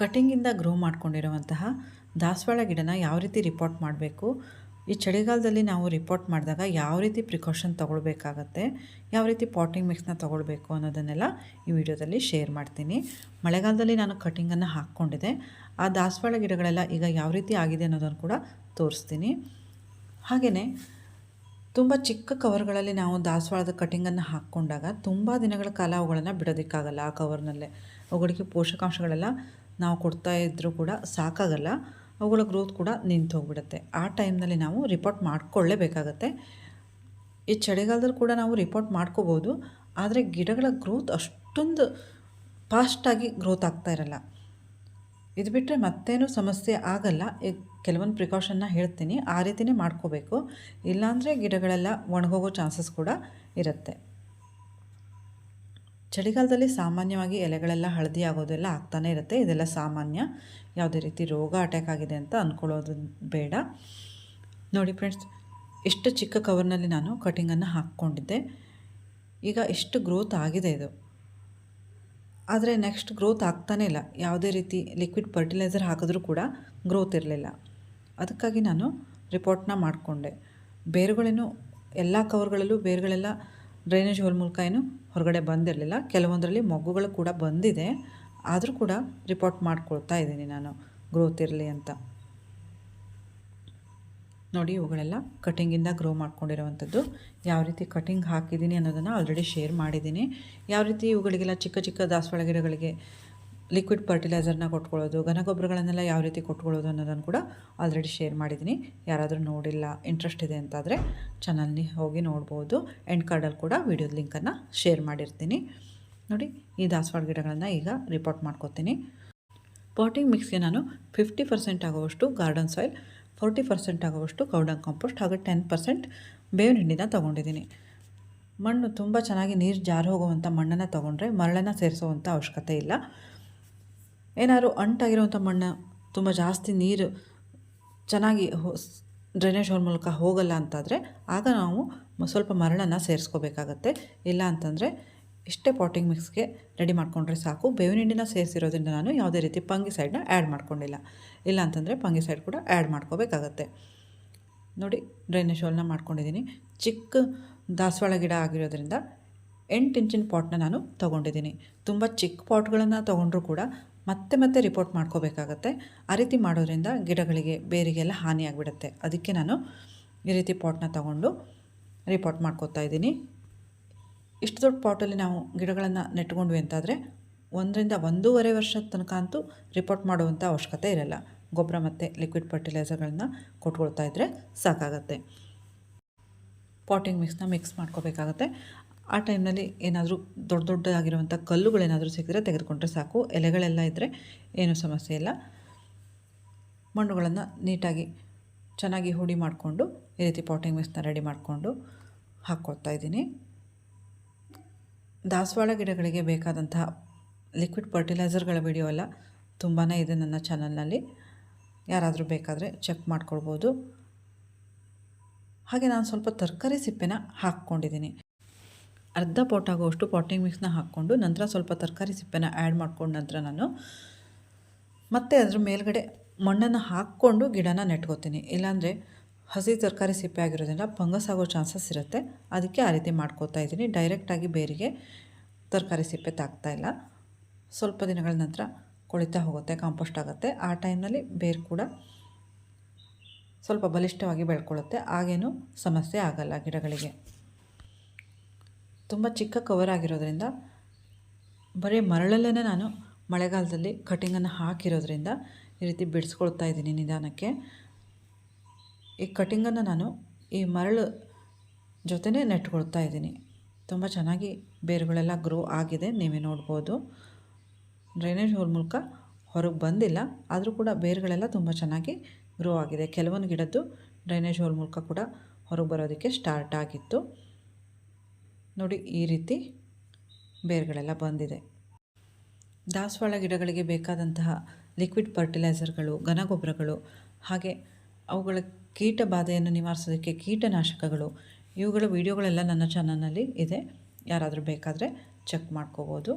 ಕಟಿಂಗಿಂದ grow ಮಾಡ್ಕೊಂಡಿರುವಂತಹ ದಾಸವಾಳ ಗಿಡನ ಯಾವ ರೀತಿ ರಿಪೋರ್ಟ್ ಮಾಡಬೇಕು? ಈ ಚಳಿಗಾಲದಲ್ಲಿ ನಾವು ರಿಪೋರ್ಟ್ ಮಾಡಿದಾಗ ಯಾವ ರೀತಿ ಪ್ರಿಕಾಷನ್ ತೊಗೊಳ್ಬೇಕಾಗತ್ತೆ? ಯಾವ ರೀತಿ ಪಾಟಿಂಗ್ ಮಿಕ್ಸ್ನ ತೊಗೊಳ್ಬೇಕು ಅನ್ನೋದನ್ನೆಲ್ಲ ಈ ವಿಡಿಯೋದಲ್ಲಿ ಶೇರ್ ಮಾಡ್ತೀನಿ. ಮಳೆಗಾಲದಲ್ಲಿ ನಾನು ಕಟಿಂಗನ್ನು ಹಾಕ್ಕೊಂಡಿದ್ದೆ. ಆ ದಾಸವಾಳ ಗಿಡಗಳೆಲ್ಲ ಈಗ ಯಾವ ರೀತಿ ಆಗಿದೆ ಅನ್ನೋದನ್ನು ಕೂಡ ತೋರಿಸ್ತೀನಿ. ಹಾಗೆಯೇ ತುಂಬ ಚಿಕ್ಕ ಕವರ್ಗಳಲ್ಲಿ ನಾವು ದಾಸವಾಳದ ಕಟಿಂಗನ್ನು ಹಾಕ್ಕೊಂಡಾಗ ತುಂಬ ದಿನಗಳ ಕಾಲ ಅವುಗಳನ್ನು ಬಿಡೋದಕ್ಕಾಗಲ್ಲ ಆ ಕವರ್ನಲ್ಲೇ ಅವುಗಳಿಗೆ ಪೋಷಕಾಂಶಗಳೆಲ್ಲ ನಾವು ಕೊಡ್ತಾ ಇದ್ದರೂ ಕೂಡ ಸಾಕಾಗಲ್ಲ. ಅವುಗಳ ಗ್ರೋತ್ ಕೂಡ ನಿಂತು ಹೋಗ್ಬಿಡುತ್ತೆ. ಆ ಟೈಮ್ನಲ್ಲಿ ನಾವು ರಿಪೋರ್ಟ್ ಮಾಡ್ಕೊಳ್ಳೇಬೇಕಾಗತ್ತೆ. ಈ ಚಳಿಗಾಲದಲ್ಲಿ ಕೂಡ ನಾವು ರಿಪೋರ್ಟ್ ಮಾಡ್ಕೋಬೋದು. ಆದರೆ ಗಿಡಗಳ ಗ್ರೋತ್ ಅಷ್ಟೊಂದು ಫಾಸ್ಟಾಗಿ ಗ್ರೋತ್ ಆಗ್ತಾ ಇರಲ್ಲ. ಇದು ಬಿಟ್ಟರೆ ಮತ್ತೇನು ಸಮಸ್ಯೆ ಆಗಲ್ಲ. ಕೆಲವೊಂದು ಪ್ರಿಕಾಷನ್ನ ಹೇಳ್ತೀನಿ. ಆ ರೀತಿಯೇ ಮಾಡ್ಕೋಬೇಕು. ಇಲ್ಲಾಂದರೆ ಗಿಡಗಳೆಲ್ಲ ಒಣಗೋಗೋ ಚಾನ್ಸಸ್ ಕೂಡ ಇರುತ್ತೆ. ಚಳಿಗಾಲದಲ್ಲಿ ಸಾಮಾನ್ಯವಾಗಿ ಎಲೆಗಳೆಲ್ಲ ಹಳದಿ ಆಗೋದೆಲ್ಲ ಆಗ್ತಾನೇ ಇರುತ್ತೆ. ಇದೆಲ್ಲ ಸಾಮಾನ್ಯ. ಯಾವುದೇ ರೀತಿ ರೋಗ ಅಟ್ಯಾಕ್ ಆಗಿದೆ ಅಂತ ಅಂದ್ಕೊಳ್ಳೋದು ಬೇಡ. ನೋಡಿ ಫ್ರೆಂಡ್ಸ್ ಎಷ್ಟು ಚಿಕ್ಕ ಕವರ್ನಲ್ಲಿ ನಾನು ಕಟಿಂಗನ್ನು ಹಾಕ್ಕೊಂಡಿದ್ದೆ. ಈಗ ಎಷ್ಟು ಗ್ರೋತ್ ಆಗಿದೆ ಇದು. ಆದರೆ ನೆಕ್ಸ್ಟ್ ಗ್ರೋತ್ ಆಗ್ತಾನೇ ಇಲ್ಲ. ಯಾವುದೇ ರೀತಿ ಲಿಕ್ವಿಡ್ ಫರ್ಟಿಲೈಸರ್ ಹಾಕಿದ್ರೂ ಕೂಡ ಗ್ರೋತ್ ಇರಲಿಲ್ಲ. ಅದಕ್ಕಾಗಿ ನಾನು ರಿಪೋರ್ಟ್ನ ಮಾಡಿಕೊಂಡೆ. ಬೇರುಗಳೇನು, ಎಲ್ಲ ಕವರ್ಗಳಲ್ಲೂ ಬೇರುಗಳೆಲ್ಲ ಡ್ರೈನೇಜ್ ಹೋಲ್ ಮೂಲಕ ಏನು ಹೊರಗಡೆ ಬಂದಿರಲಿಲ್ಲ. ಕೆಲವೊಂದರಲ್ಲಿ ಮೊಗ್ಗುಗಳು ಕೂಡ ಬಂದಿದೆ. ಆದರೂ ಕೂಡ ರಿಪೋರ್ಟ್ ಮಾಡ್ಕೊಳ್ತಾ ಇದ್ದೀನಿ ನಾನು. ಗ್ರೋತ್ ಇರಲಿ ಅಂತ. ನೋಡಿ ಇವುಗಳೆಲ್ಲ ಕಟಿಂಗಿಂದ ಗ್ರೋ ಮಾಡ್ಕೊಂಡಿರೋವಂಥದ್ದು. ಯಾವ ರೀತಿ ಕಟಿಂಗ್ ಹಾಕಿದ್ದೀನಿ ಅನ್ನೋದನ್ನು ಆಲ್ರೆಡಿ ಶೇರ್ ಮಾಡಿದ್ದೀನಿ. ಯಾವ ರೀತಿ ಇವುಗಳಿಗೆಲ್ಲ ಚಿಕ್ಕ ಚಿಕ್ಕ ದಾಸವಾಳ ಗಿಡಗಳಿಗೆ ಲಿಕ್ವಿಡ್ ಫರ್ಟಿಲೈಸರ್ನ ಕೊಟ್ಕೊಳ್ಳೋದು, ಘನಗೊಬ್ಬರಗಳನ್ನೆಲ್ಲ ಯಾವ ರೀತಿ ಕೊಟ್ಕೊಳ್ಳೋದು ಅನ್ನೋದನ್ನು ಕೂಡ ಆಲ್ರೆಡಿ ಶೇರ್ ಮಾಡಿದ್ದೀನಿ. ಯಾರಾದರೂ ನೋಡಿಲ್ಲ ಇಂಟ್ರೆಸ್ಟ್ ಇದೆ ಅಂತಾದರೆ ಚಾನಲ್ನಿ ಹೋಗಿ ನೋಡ್ಬೋದು. ಎಂಡ್ ಕಾರ್ಡಲ್ಲಿ ಕೂಡ ವಿಡಿಯೋದ ಲಿಂಕನ್ನು ಶೇರ್ ಮಾಡಿರ್ತೀನಿ. ನೋಡಿ, ಈ ದಾಸವಾಳ ಗಿಡಗಳನ್ನು ಈಗ ರಿಪೋರ್ಟ್ ಮಾಡ್ಕೋತೀನಿ. ಪಾಟಿಂಗ್ ಮಿಕ್ಸ್ಗೆ ನಾನು ಫಿಫ್ಟಿ ಪರ್ಸೆಂಟ್ ಆಗುವಷ್ಟು ಗಾರ್ಡನ್ ಸಾಯಿಲ್ ಫೋರ್ಟಿ ಪರ್ಸೆಂಟ್ ಆಗುವಷ್ಟು ಕೌಡಂಗ್ ಕಾಂಪೋಸ್ಟ್ ಹಾಗೂ ಟೆನ್ ಪರ್ಸೆಂಟ್ ಬೇವಿನ ಹಿಂಡಿನ ತೊಗೊಂಡಿದ್ದೀನಿ. ಮಣ್ಣು ತುಂಬ ಚೆನ್ನಾಗಿ ನೀರು ಜಾರು ಹೋಗುವಂಥ ಮಣ್ಣನ್ನು ತೊಗೊಂಡ್ರೆ ಮರಳನ್ನು ಸೇರಿಸುವಂಥ ಅವಶ್ಯಕತೆ ಇಲ್ಲ. ಏನಾದ್ರು ಅಂಟಾಗಿರುವಂಥ ಮಣ್ಣು, ತುಂಬ ಜಾಸ್ತಿ ನೀರು ಚೆನ್ನಾಗಿ ಡ್ರೈನೇಜ್ ಹೋಲ್ ಮೂಲಕ ಹೋಗಲ್ಲ ಅಂತಾದರೆ ಆಗ ನಾವು ಸ್ವಲ್ಪ ಮರಳನ್ನು ಸೇರಿಸ್ಕೋಬೇಕಾಗತ್ತೆ. ಇಲ್ಲ ಅಂತಂದರೆ ಇಷ್ಟೇ ಪಾಟಿಂಗ್ ಮಿಕ್ಸ್ಗೆ ರೆಡಿ ಮಾಡ್ಕೊಂಡ್ರೆ ಸಾಕು. ಬೇವಿನ ಹಿಂಡಿನ ಸೇರಿಸಿರೋದ್ರಿಂದ ನಾನು ಯಾವುದೇ ರೀತಿ ಪಂಗಿ ಸೈಡ್ನ ಆ್ಯಡ್ ಮಾಡ್ಕೊಂಡಿಲ್ಲ. ಇಲ್ಲ ಅಂತಂದರೆ ಪಂಗಿ ಸೈಡ್ ಕೂಡ ಆ್ಯಡ್ ಮಾಡ್ಕೋಬೇಕಾಗತ್ತೆ. ನೋಡಿ, ಡ್ರೈನೇಜ್ ಹೋಲ್ನ ಮಾಡ್ಕೊಂಡಿದ್ದೀನಿ. ಚಿಕ್ಕ ದಾಸವಾಳ ಗಿಡ ಆಗಿರೋದ್ರಿಂದ ಎಂಟು ಇಂಚಿನ ಪಾಟ್ನ ನಾನು ತೊಗೊಂಡಿದ್ದೀನಿ. ತುಂಬ ಚಿಕ್ಕ ಪಾಟ್ಗಳನ್ನು ತೊಗೊಂಡ್ರೂ ಕೂಡ ಮತ್ತೆ ಮತ್ತೆ ರಿಪೋರ್ಟ್ ಮಾಡ್ಕೋಬೇಕಾಗತ್ತೆ. ಆ ರೀತಿ ಮಾಡೋದ್ರಿಂದ ಗಿಡಗಳಿಗೆ ಬೇರಿಗೆಲ್ಲ ಹಾನಿಯಾಗಿಬಿಡುತ್ತೆ ಅದಕ್ಕೆ ನಾನು ಈ ರೀತಿ ಪಾಟ್ನ ತಗೊಂಡು ರಿಪೋರ್ಟ್ ಮಾಡ್ಕೋತಾ ಇದ್ದೀನಿ. ಇಷ್ಟು ದೊಡ್ಡ ಪಾಟಲ್ಲಿ ನಾವು ಗಿಡಗಳನ್ನು ನೆಟ್ಕೊಂಡ್ವಿ ಅಂತಾದರೆ ಒಂದರಿಂದ ಒಂದೂವರೆ ವರ್ಷದ ತನಕ ಅಂತೂ ರಿಪೋರ್ಟ್ ಮಾಡುವಂಥ ಅವಶ್ಯಕತೆ ಇರಲ್ಲ. ಗೊಬ್ಬರ ಮತ್ತು ಲಿಕ್ವಿಡ್ ಫರ್ಟಿಲೈಸರ್ಗಳನ್ನ ಕೊಟ್ಕೊಳ್ತಾ ಇದ್ದರೆ ಸಾಕಾಗತ್ತೆ. ಪಾಟಿಂಗ್ ಮಿಕ್ಸ್ನ ಮಿಕ್ಸ್ ಮಾಡ್ಕೋಬೇಕಾಗತ್ತೆ. ಆ ಟೈಮ್ನಲ್ಲಿ ಏನಾದರೂ ದೊಡ್ಡ ದೊಡ್ಡದಾಗಿರುವಂಥ ಕಲ್ಲುಗಳೇನಾದರೂ ಸಿಕ್ಕಿದ್ರೆ ತೆಗೆದುಕೊಂಡ್ರೆ ಸಾಕು. ಎಲೆಗಳೆಲ್ಲ ಇದ್ದರೆ ಏನೂ ಸಮಸ್ಯೆ ಇಲ್ಲ. ಮಣ್ಣುಗಳನ್ನು ನೀಟಾಗಿ ಚೆನ್ನಾಗಿ ಹುಡಿ ಮಾಡಿಕೊಂಡು, ಈ ರೀತಿ ಪಾಟಿಂಗ್ ಮಿಸ್ನ ರೆಡಿ ಮಾಡಿಕೊಂಡು ಹಾಕ್ಕೊಳ್ತಾ ಇದ್ದೀನಿ. ದಾಸವಾಳ ಗಿಡಗಳಿಗೆ ಬೇಕಾದಂತಹ ಲಿಕ್ವಿಡ್ ಫರ್ಟಿಲೈಸರ್ಗಳ ವಿಡಿಯೋ ಎಲ್ಲ ತುಂಬಾ ಇದೆ ನನ್ನ ಚಾನಲ್ನಲ್ಲಿ. ಯಾರಾದರೂ ಬೇಕಾದರೆ ಚೆಕ್ ಮಾಡ್ಕೊಳ್ಬೋದು. ಹಾಗೆ ನಾನು ಸ್ವಲ್ಪ ತರಕಾರಿ ಸಿಪ್ಪೆನ ಹಾಕ್ಕೊಂಡಿದ್ದೀನಿ. ಅರ್ಧ ಪೋಟ್ ಆಗುವಷ್ಟು ಪಾಟಿಂಗ್ ಮಿಕ್ಸ್ನ ಹಾಕ್ಕೊಂಡು ನಂತರ ಸ್ವಲ್ಪ ತರಕಾರಿ ಸಿಪ್ಪೆನ ಆ್ಯಡ್ ಮಾಡ್ಕೊಂಡು ನಂತರ ನಾನು ಮತ್ತೆ ಅದ್ರ ಮೇಲ್ಗಡೆ ಮಣ್ಣನ್ನು ಹಾಕ್ಕೊಂಡು ಗಿಡನ ನೆಟ್ಕೋತೀನಿ. ಇಲ್ಲಾಂದರೆ ಹಸಿ ತರಕಾರಿ ಸಿಪ್ಪೆ ಆಗಿರೋದ್ರಿಂದ ಫಂಗಸ್ ಆಗೋ ಚಾನ್ಸಸ್ ಇರುತ್ತೆ. ಅದಕ್ಕೆ ಆ ರೀತಿ ಮಾಡ್ಕೋತಾ ಇದ್ದೀನಿ. ಡೈರೆಕ್ಟಾಗಿ ಬೇರಿಗೆ ತರಕಾರಿ ಸಿಪ್ಪೆ ತಾಕ್ತಾ ಇಲ್ಲ. ಸ್ವಲ್ಪ ದಿನಗಳ ನಂತರ ಕೊಳಿತಾ ಹೋಗುತ್ತೆ, ಕಾಂಪೋಸ್ಟ್ ಆಗುತ್ತೆ. ಆ ಟೈಮ್ನಲ್ಲಿ ಬೇರು ಕೂಡ ಸ್ವಲ್ಪ ಬಲಿಷ್ಠವಾಗಿ ಬೆಳ್ಕೊಳ್ಳುತ್ತೆ. ಆಗೇನು ಸಮಸ್ಯೆ ಆಗಲ್ಲ ಗಿಡಗಳಿಗೆ. ತುಂಬ ಚಿಕ್ಕ ಕವರ್ ಆಗಿರೋದ್ರಿಂದ, ಬರೀ ಮರಳಲ್ಲೇ ನಾನು ಮಳೆಗಾಲದಲ್ಲಿ ಕಟಿಂಗನ್ನು ಹಾಕಿರೋದ್ರಿಂದ ಈ ರೀತಿ ಬಿಡಿಸ್ಕೊಳ್ತಾ ಇದ್ದೀನಿ ನಿಧಾನಕ್ಕೆ. ಈ ಕಟಿಂಗನ್ನು ನಾನು ಈ ಮರಳು ಜೊತೆನೇ ನೆಟ್ಕೊಳ್ತಾ ಇದ್ದೀನಿ. ತುಂಬ ಚೆನ್ನಾಗಿ ಬೇರುಗಳೆಲ್ಲ ಗ್ರೋ ಆಗಿದೆ, ನೀವೇ ನೋಡ್ಬೋದು. ಡ್ರೈನೇಜ್ ಹೋಲ್ ಮೂಲಕ ಹೊರಗೆ ಬಂದಿಲ್ಲ, ಆದರೂ ಕೂಡ ಬೇರುಗಳೆಲ್ಲ ತುಂಬ ಚೆನ್ನಾಗಿ ಗ್ರೋ ಆಗಿದೆ. ಕೆಲವೊಂದು ಗಿಡದ್ದು ಡ್ರೈನೇಜ್ ಹೋಲ್ ಮೂಲಕ ಕೂಡ ಹೊರಗೆ ಬರೋದಕ್ಕೆ ಸ್ಟಾರ್ಟ್ ಆಗಿತ್ತು. ನೋಡಿ ಈ ರೀತಿ ಬೇರುಗಳೆಲ್ಲ ಬಂದಿದೆ. ದಾಸವಾಳ ಗಿಡಗಳಿಗೆ ಬೇಕಾದಂತಹ ಲಿಕ್ವಿಡ್ ಫರ್ಟಿಲೈಸರ್ಗಳು, ಘನಗೊಬ್ಬರಗಳು, ಹಾಗೆ ಅವುಗಳ ಕೀಟ ಬಾಧೆಯನ್ನು ನಿವಾರಿಸೋದಕ್ಕೆ ಕೀಟನಾಶಕಗಳು, ಇವುಗಳ ವಿಡಿಯೋಗಳೆಲ್ಲ ನನ್ನ ಚಾನಲ್ನಲ್ಲಿ ಇದೆ. ಯಾರಾದರೂ ಬೇಕಾದರೆ ಚೆಕ್ ಮಾಡ್ಕೋಬೋದು.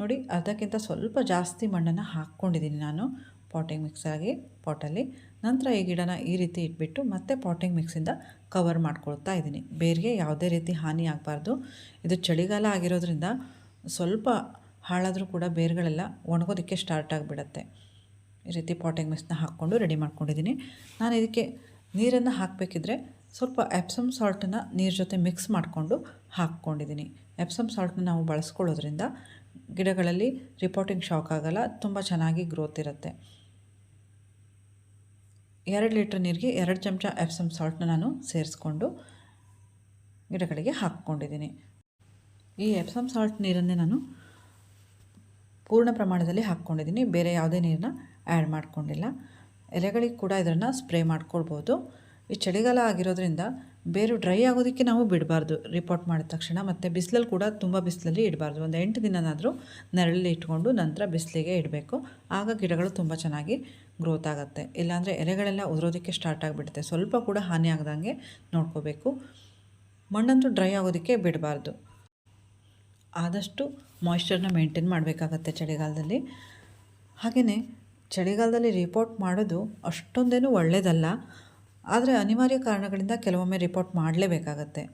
ನೋಡಿ, ಅದಕ್ಕಿಂತ ಸ್ವಲ್ಪ ಜಾಸ್ತಿ ಮಣ್ಣನ್ನು ಹಾಕ್ಕೊಂಡಿದ್ದೀನಿ ನಾನು. ಪಾಟಿಂಗ್ ಮಿಕ್ಸಾಗಿ ಪಾಟಲ್ಲಿ ನಂತರ ಈ ಗಿಡನ ಈ ರೀತಿ ಇಟ್ಬಿಟ್ಟು ಮತ್ತೆ ಪಾಟಿಂಗ್ ಮಿಕ್ಸಿಂದ ಕವರ್ ಮಾಡ್ಕೊಳ್ತಾ ಇದ್ದೀನಿ. ಬೇರಿಗೆ ಯಾವುದೇ ರೀತಿ ಹಾನಿ ಆಗಬಾರ್ದು. ಇದು ಚಳಿಗಾಲ ಆಗಿರೋದ್ರಿಂದ ಸ್ವಲ್ಪ ಹಾಳಾದರೂ ಕೂಡ ಬೇರುಗಳೆಲ್ಲ ಒಣಗೋದಕ್ಕೆ ಸ್ಟಾರ್ಟ್ ಆಗಿಬಿಡತ್ತೆ. ಈ ರೀತಿ ಪಾಟಿಂಗ್ ಮಿಕ್ಸ್ನ ಹಾಕ್ಕೊಂಡು ರೆಡಿ ಮಾಡ್ಕೊಂಡಿದ್ದೀನಿ. ನಾನು ಇದಕ್ಕೆ ನೀರನ್ನು ಹಾಕಬೇಕಿದ್ರೆ ಸ್ವಲ್ಪ ಎಪ್ಸಮ್ ಸಾಲ್ಟನ್ನು ನೀರು ಜೊತೆ ಮಿಕ್ಸ್ ಮಾಡಿಕೊಂಡು ಹಾಕ್ಕೊಂಡಿದ್ದೀನಿ. ಎಪ್ಸಮ್ ಸಾಲ್ಟ್ನ ನಾವು ಬಳಸ್ಕೊಳ್ಳೋದ್ರಿಂದ ಗಿಡಗಳಲ್ಲಿ ರಿಪೋರ್ಟಿಂಗ್ ಶಾಕ್ ಆಗಲ್ಲ, ತುಂಬ ಚೆನ್ನಾಗಿ ಗ್ರೋತ್ ಇರುತ್ತೆ. ಎರಡು ಲೀಟ್ರ್ ನೀರಿಗೆ ಎರಡು ಚಮಚ ಎಪ್ಸಮ್ ಸಾಲ್ಟ್ನ ನಾನು ಸೇರಿಸ್ಕೊಂಡು ಗಿಡಗಳಿಗೆ ಹಾಕ್ಕೊಂಡಿದ್ದೀನಿ. ಈ ಎಪ್ಸಮ್ ಸಾಲ್ಟ್ ನೀರನ್ನೇ ನಾನು ಪೂರ್ಣ ಪ್ರಮಾಣದಲ್ಲಿ ಹಾಕ್ಕೊಂಡಿದ್ದೀನಿ. ಬೇರೆ ಯಾವುದೇ ನೀರನ್ನ ಆ್ಯಡ್ ಮಾಡ್ಕೊಂಡಿಲ್ಲ. ಎಲೆಗಳಿಗೆ ಕೂಡ ಇದನ್ನು ಸ್ಪ್ರೇ ಮಾಡ್ಕೊಳ್ಬೋದು. ಈ ಚಳಿಗಾಲ ಆಗಿರೋದ್ರಿಂದ ಬೇರು ಡ್ರೈ ಆಗೋದಕ್ಕೆ ನಾವು ಬಿಡಬಾರ್ದು. ರಿಪೋರ್ಟ್ ಮಾಡಿದ ತಕ್ಷಣ ಮತ್ತು ಬಿಸಿಲಲ್ಲಿ ಕೂಡ ತುಂಬ ಬಿಸಿಲಲ್ಲಿ ಇಡಬಾರ್ದು. ಒಂದು ಎಂಟು ದಿನನಾದರೂ ನೆರಳಲ್ಲಿ ಇಟ್ಕೊಂಡು ನಂತರ ಬಿಸಿಲಿಗೆ ಇಡಬೇಕು. ಆಗ ಗಿಡಗಳು ತುಂಬ ಚೆನ್ನಾಗಿ ಗ್ರೋತ್ ಆಗುತ್ತೆ. ಇಲ್ಲಾಂದರೆ ಎಲೆಗಳೆಲ್ಲ ಉದುರೋದಕ್ಕೆ ಸ್ಟಾರ್ಟ್ ಆಗಿಬಿಡುತ್ತೆ. ಸ್ವಲ್ಪ ಕೂಡ ಹಾನಿ ಆಗದಂಗೆ ನೋಡ್ಕೋಬೇಕು. ಮಣ್ಣಂತೂ ಡ್ರೈ ಆಗೋದಕ್ಕೆ ಬಿಡಬಾರ್ದು. ಆದಷ್ಟು ಮಾಯ್ಶ್ಚರ್ನ ಮೇಂಟೈನ್ ಮಾಡಬೇಕಾಗತ್ತೆ ಚಳಿಗಾಲದಲ್ಲಿ. ಹಾಗೆಯೇ ಚಳಿಗಾಲದಲ್ಲಿ ರಿಪೋರ್ಟ್ ಮಾಡೋದು ಅಷ್ಟೊಂದೇನೂ ಒಳ್ಳೆಯದಲ್ಲ ಆದರೆ ಅನಿವಾರ್ಯ ಕಾರಣಗಳಿಂದ ಕೆಲವೊಮ್ಮೆ ರಿಪೋರ್ಟ್ ಮಾಡಲೇಬೇಕಾಗತ್ತೆ.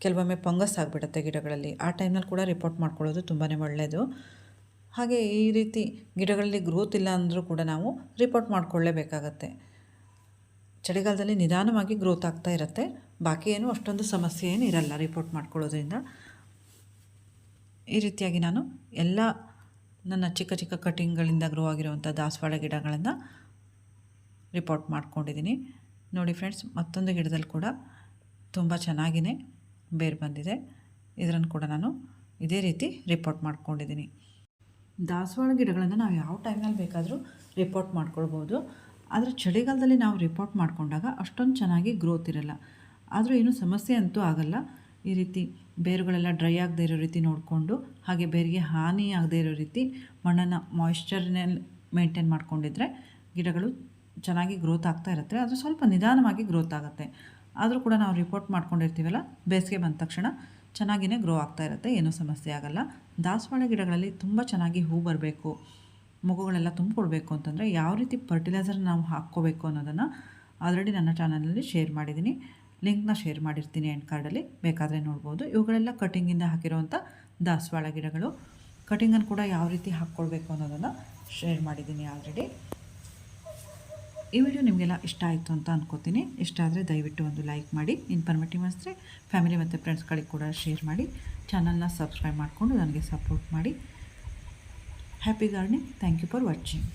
ಕೆಲವೊಮ್ಮೆ ಫಂಗಸ್ ಆಗಿಬಿಡುತ್ತೆ ಗಿಡಗಳಲ್ಲಿ. ಆ ಟೈಮ್ನಲ್ಲಿ ಕೂಡ ರಿಪೋರ್ಟ್ ಮಾಡ್ಕೊಳ್ಳೋದು ತುಂಬಾ ಒಳ್ಳೆಯದು ಹಾಗೆ ಈ ರೀತಿ ಗಿಡಗಳಲ್ಲಿ ಗ್ರೋತ್ ಇಲ್ಲ ಅಂದರೂ ಕೂಡ ನಾವು ರಿಪೋರ್ಟ್ ಮಾಡಿಕೊಳ್ಳೇಬೇಕಾಗತ್ತೆ. ಚಳಿಗಾಲದಲ್ಲಿ ನಿಧಾನವಾಗಿ ಗ್ರೋತ್ ಆಗ್ತಾ ಇರುತ್ತೆ. ಬಾಕಿ ಏನು ಅಷ್ಟೊಂದು ಸಮಸ್ಯೆ ಏನು ಇರಲ್ಲ ರಿಪೋರ್ಟ್ ಮಾಡ್ಕೊಳ್ಳೋದ್ರಿಂದ. ಈ ರೀತಿಯಾಗಿ ನಾನು ಎಲ್ಲ ನನ್ನ ಚಿಕ್ಕ ಚಿಕ್ಕ ಕಟಿಂಗ್ಗಳಿಂದ ಗ್ರೋ ಆಗಿರುವಂಥ ದಾಸವಾಳ ಗಿಡಗಳನ್ನು ರಿಪೋರ್ಟ್ ಮಾಡ್ಕೊಂಡಿದ್ದೀನಿ. ನೋಡಿ ಫ್ರೆಂಡ್ಸ್, ಮತ್ತೊಂದು ಗಿಡದಲ್ಲಿ ಕೂಡ ತುಂಬ ಚೆನ್ನಾಗಿಯೇ ಬೇರು ಬಂದಿದೆ. ಇದರನ್ನು ಕೂಡ ನಾನು ಇದೇ ರೀತಿ ರಿಪೋರ್ಟ್ ಮಾಡ್ಕೊಂಡಿದ್ದೀನಿ. ದಾಸವಾಳ ಗಿಡಗಳನ್ನು ನಾವು ಯಾವ ಟೈಮ್ನಲ್ಲಿ ಬೇಕಾದರೂ ರಿಪೋರ್ಟ್ ಮಾಡ್ಕೊಳ್ಬೋದು. ಆದರೆ ಚಳಿಗಾಲದಲ್ಲಿ ನಾವು ರಿಪೋರ್ಟ್ ಮಾಡಿಕೊಂಡಾಗ ಅಷ್ಟೊಂದು ಚೆನ್ನಾಗಿ ಗ್ರೋತ್ ಇರಲ್ಲ. ಆದರೂ ಏನು ಸಮಸ್ಯೆ ಅಂತೂ ಆಗಲ್ಲ. ಈ ರೀತಿ ಬೇರುಗಳೆಲ್ಲ ಡ್ರೈ ಆಗದೇ ಇರೋ ರೀತಿ ನೋಡಿಕೊಂಡು, ಹಾಗೆ ಬೇರಿಗೆ ಹಾನಿ ಆಗದೇ ಇರೋ ರೀತಿ ಮಣ್ಣನ್ನು ಮಾಯಿಶ್ಚರ್ನಲ್ಲಿ ಮೇಂಟೈನ್ ಮಾಡ್ಕೊಂಡಿದ್ರೆ ಗಿಡಗಳು ಚೆನ್ನಾಗಿ ಗ್ರೋತ್ ಆಗ್ತಾ ಇರುತ್ತೆ. ಅದು ಸ್ವಲ್ಪ ನಿಧಾನವಾಗಿ ಗ್ರೋತ್ ಆಗುತ್ತೆ. ಆದರೂ ಕೂಡ ನಾವು ರಿಪೋರ್ಟ್ ಮಾಡ್ಕೊಂಡಿರ್ತೀವಲ್ಲ, ಬೇಸಿಗೆ ಬಂದ ತಕ್ಷಣ ಚೆನ್ನಾಗಿಯೇ ಗ್ರೋ ಆಗ್ತಾ ಇರುತ್ತೆ, ಏನೂ ಸಮಸ್ಯೆ ಆಗಲ್ಲ. ದಾಸವಾಳ ಗಿಡಗಳಲ್ಲಿ ತುಂಬ ಚೆನ್ನಾಗಿ ಹೂ ಬರಬೇಕು, ಮಗುಗಳೆಲ್ಲ ತುಂಬಿಕೊಡ್ಬೇಕು ಅಂತಂದರೆ ಯಾವ ರೀತಿ ಫರ್ಟಿಲೈಸರ್ ನಾವು ಹಾಕ್ಕೋಬೇಕು ಅನ್ನೋದನ್ನು ಆಲ್ರೆಡಿ ನನ್ನ ಚಾನಲಲ್ಲಿ ಶೇರ್ ಮಾಡಿದ್ದೀನಿ. ಲಿಂಕ್ನ ಶೇರ್ ಮಾಡಿರ್ತೀನಿ ಎಂಡ್ ಕಾರ್ಡಲ್ಲಿ ಬೇಕಾದರೆ ನೋಡ್ಬೋದು. ಇವುಗಳೆಲ್ಲ ಕಟಿಂಗಿಂದ ಹಾಕಿರುವಂಥ ದಾಸವಾಳ ಗಿಡಗಳು. ಕಟಿಂಗನ್ನು ಕೂಡ ಯಾವ ರೀತಿ ಹಾಕ್ಕೊಳ್ಬೇಕು ಅನ್ನೋದನ್ನು ಶೇರ್ ಮಾಡಿದ್ದೀನಿ ಆಲ್ರೆಡಿ ಈ ವಿಡಿಯೋ ನಿಮಗೆಲ್ಲ ಇಷ್ಟ ಆಯಿತು ಅಂತ ಅನ್ಕೋತೀನಿ. ಇಷ್ಟ ಆದರೆ ದಯವಿಟ್ಟು ಒಂದು ಲೈಕ್ ಮಾಡಿ, ಇನ್ಫಾರ್ಮೇಟಿವ್ ಅನಿಸಿದ್ರೆ ಫ್ಯಾಮಿಲಿ ಮತ್ತು ಫ್ರೆಂಡ್ಸ್ಗಳಿಗೆ ಕೂಡ ಶೇರ್ ಮಾಡಿ ಚಾನಲ್ನ ಸಬ್ಸ್ಕ್ರೈಬ್ ಮಾಡಿಕೊಂಡು ನನಗೆ ಸಪೋರ್ಟ್ ಮಾಡಿ. Happy gardening thank you for watching